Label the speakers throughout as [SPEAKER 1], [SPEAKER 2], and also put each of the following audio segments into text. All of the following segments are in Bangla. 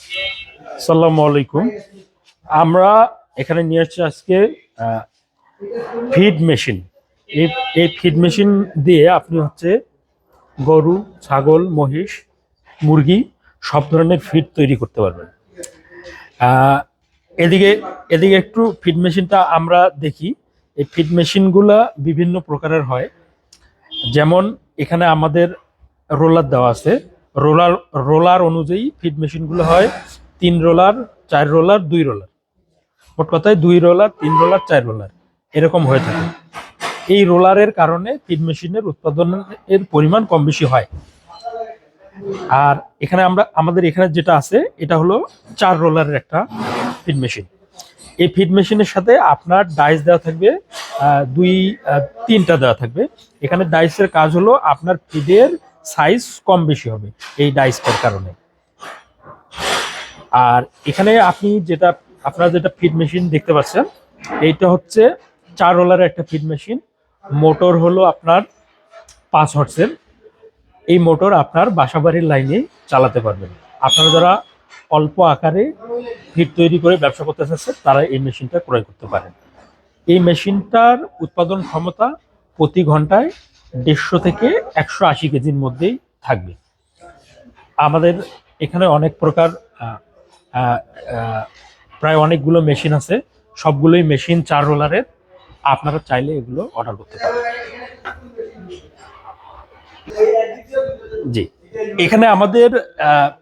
[SPEAKER 1] আসসালামু আলাইকুম। আমরা এখানে নিয়ে আসছি আজকে ফিড মেশিন এই এই ফিড মেশিন দিয়ে আপনি হচ্ছে গরু, ছাগল, মহিষ, মুরগি সব ধরনের ফিড তৈরি করতে পারবেন। এদিকে এদিকে একটু ফিড মেশিনটা আমরা দেখি। এই ফিড মেশিনগুলা বিভিন্ন প্রকারের হয়। যেমন এখানে আমাদের রোলার দেওয়া আছে। রোলার রোলার অনুযায়ী ফিড মেশিনগুলো হয়, তিন রোলার, চার রোলার, দুই রোলার। মোট কথায় দুই রোলার, তিন রোলার, চার রোলার। এরকম হয়ে থাকে। এই রোলারের কারণে ফিড মেশিনের উৎপাদনের পরিমাণ কম বেশি হয়। আর এখানে আমরা, আমাদের এখানে যেটা আছে, এটা হলো চার রোলারের একটা ফিড মেশিন এই ফিড মেশিনের সাথে আপনার ডাইস দেওয়া থাকবে দুই তিনটা দেওয়া থাকবে। এখানে ডাইসের কাজ হলো আপনার ফিডের সাইজ কম বেশি হবে এই ডাইসটার কারণে। আর এখানে আপনি যেটা, আপনারা যেটা ফিড মেশিন দেখতে পাচ্ছেন, এইটা হচ্ছে চার রোলারের একটা ফিড মেশিন মোটর হলো আপনার পাঁচ হর্সের এই মোটর আপনার বাসাবাড়ির লাইনে চালাতে পারবেন। আপনারা যারা অল্প আকারে ফিড তৈরি করে ব্যবসা করতে চাচ্ছেন, তারা এই মেশিনটা ক্রয় করতে পারেন। এই মেশিনটার উৎপাদন ক্ষমতা প্রতি ঘন্টায় দেড়শো থেকে একশো আশি কেজির মধ্যেই থাকবে। আমাদের এখানে অনেক প্রকার প্রায় অনেকগুলো মেশিন আছে। সবগুলোই মেশিন চার রোলারের। আপনারা চাইলে এগুলো অর্ডার করতে পারেন। জি। এখানে আমাদের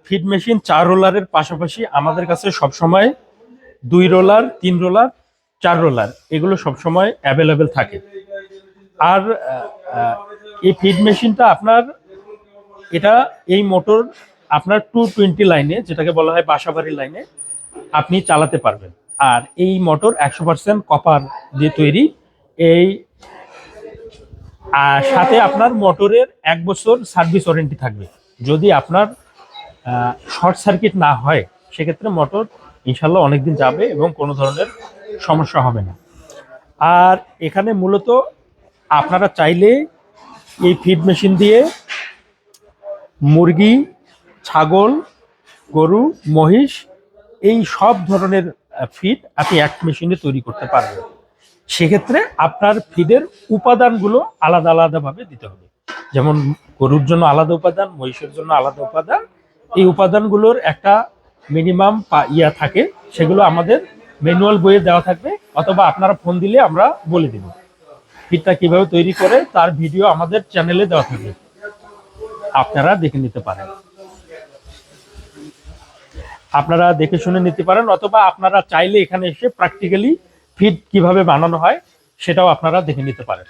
[SPEAKER 1] ফিড মেশিন চার রোলারের পাশাপাশি আমাদের কাছে সবসময় দুই রোলার, তিন রোলার, চার রোলার এগুলো সবসময় অ্যাভেলেবেল থাকে। আর এই ফিড মেশিনটা আপনার, এটা এই মোটর আপনার টু টোয়েন্টি লাইনে যেটাকে বলা হয় বাসাবাড়ির লাইনে আপনি চালাতে পারবেন। আর এই মোটর একশো পার্সেন্ট কপার দিয়ে তৈরি। এই, আর সাথে আপনার মোটরের এক বছর সার্ভিস ওয়ারেন্টি থাকবে। যদি আপনার শর্ট সার্কিট না হয়, সেক্ষেত্রে মোটর ইনশাল্লাহ অনেকদিন যাবে এবং কোনো ধরনের সমস্যা হবে না। আর এখানে মূলত আপনারা চাইলে এই ফিড মেশিন দিয়ে মুরগি, ছাগল, গরু, মহিষ, এই সব ধরনের ফিড আপনি এক মেশিনে তৈরি করতে পারবেন। সেক্ষেত্রে আপনার ফিডের উপাদানগুলো আলাদা আলাদাভাবে দিতে হবে। যেমন গরুর জন্য আলাদা উপাদান, মহিষের জন্য আলাদা উপাদান, এই উপাদানগুলোর একটা মিনিমাম ইয়া থাকে, সেগুলো আমাদের ম্যানুয়াল বইয়ে দেওয়া থাকবে, অথবা আপনারা ফোন দিলে আমরা বলে দেব। ফিডটা কীভাবে তৈরি করে তার ভিডিও আমাদের চ্যানেলে দেওয়া থাকে আপনারা দেখে নিতে পারেন। আপনারা দেখে শুনে নিতে পারেন অথবা আপনারা চাইলে এখানে এসে প্র্যাকটিক্যালি ফিট কীভাবে বানানো হয় সেটাও আপনারা দেখে নিতে পারেন।